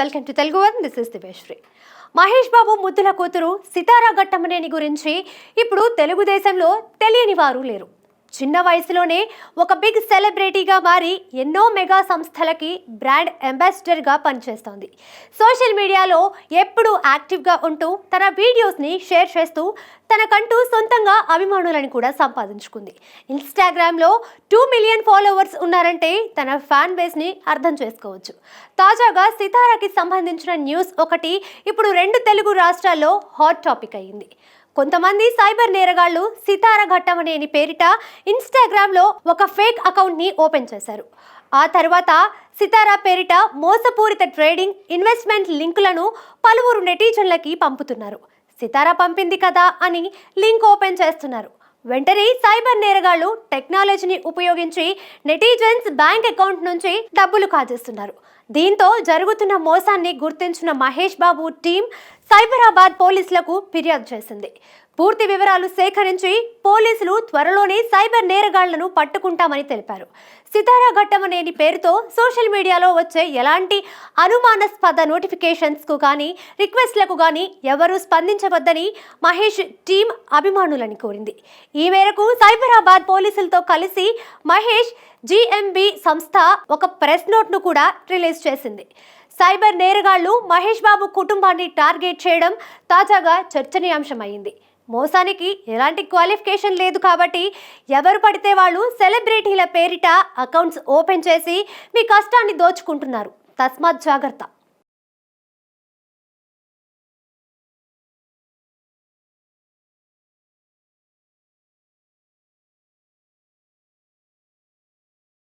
Welcome to Telugu one this is దివేశ్రీ Mahesh Babu ముద్దుల కూతురు సితారా ఘట్టమనేని గురించి ఇప్పుడు తెలుగుదేశంలో తెలియని వారు లేరు. చిన్న వయసులోనే ఒక బిగ్ సెలబ్రిటీగా మారి ఎన్నో మెగా సంస్థలకి బ్రాండ్ అంబాసిడర్గా పనిచేస్తోంది. సోషల్ మీడియాలో ఎప్పుడూ యాక్టివ్గా ఉంటూ తన వీడియోస్ని షేర్ చేస్తూ తనకంటూ సొంతంగా అభిమానులను కూడా సంపాదించుకుంది. ఇన్స్టాగ్రామ్లో టూ మిలియన్ ఫాలోవర్స్ ఉన్నారంటే తన ఫ్యాన్ బేస్ని అర్థం చేసుకోవచ్చు. తాజాగా సితారాకి సంబంధించిన న్యూస్ ఒకటి ఇప్పుడు రెండు తెలుగు రాష్ట్రాల్లో హాట్ టాపిక్ అయ్యింది. కొంతమంది సైబర్ నేరగాళ్ళు సితార ఘట్టమనేని పేరిట ఇన్స్టాగ్రామ్లో ఒక ఫేక్ అకౌంట్ని ఓపెన్ చేశారు. ఆ తర్వాత సితారా పేరిట మోసపూరిత ట్రేడింగ్ ఇన్వెస్ట్మెంట్ లింకులను పలువురు నెటిజన్లకి పంపుతున్నారు. సితారా పంపింది కదా అని లింక్ ఓపెన్ చేస్తున్నారు. వెంటనే సైబర్ నేరగాళ్ళు టెక్నాలజీని ఉపయోగించి నెటిజన్స్ బ్యాంక్ అకౌంట్ నుంచి డబ్బులు కాజేస్తున్నారు. దీంతో జరుగుతున్న మోసాన్ని గుర్తించిన మహేష్ బాబు టీం సైబరాబాద్ పోలీసులకు ఫిర్యాదు చేసింది. పూర్తి వివరాలు సేకరించి పోలీసులు త్వరలోనే సైబర్ నేరగాళ్ళను పట్టుకుంటామని తెలిపారు. సితారా ఘట్టమనేని పేరుతో సోషల్ మీడియాలో వచ్చే ఎలాంటి అనుమానాస్పద నోటిఫికేషన్స్కు కానీ రిక్వెస్ట్లకు కానీ ఎవరూ స్పందించవద్దని మహేష్ టీం అభిమానులని కోరింది. ఈ మేరకు సైబరాబాద్ పోలీసులతో కలిసి మహేష్ జిఎంబి సంస్థ ఒక ప్రెస్ నోట్ను కూడా రిలీజ్ చేసింది. సైబర్ నేరగాళ్ళు మహేష్ బాబు కుటుంబాన్ని టార్గెట్ చేయడం తాజాగా చర్చనీయాంశమైంది మోసానికి ఎలాంటి క్వాలిఫికేషన్ లేదు కాబట్టి ఎవరు పడితే వాళ్ళు సెలబ్రిటీల పేరిట అకౌంట్స్ ఓపెన్ చేసి మీ కష్టాన్ని దోచుకుంటున్నారు. తస్మాత్ జాగ్రత్త.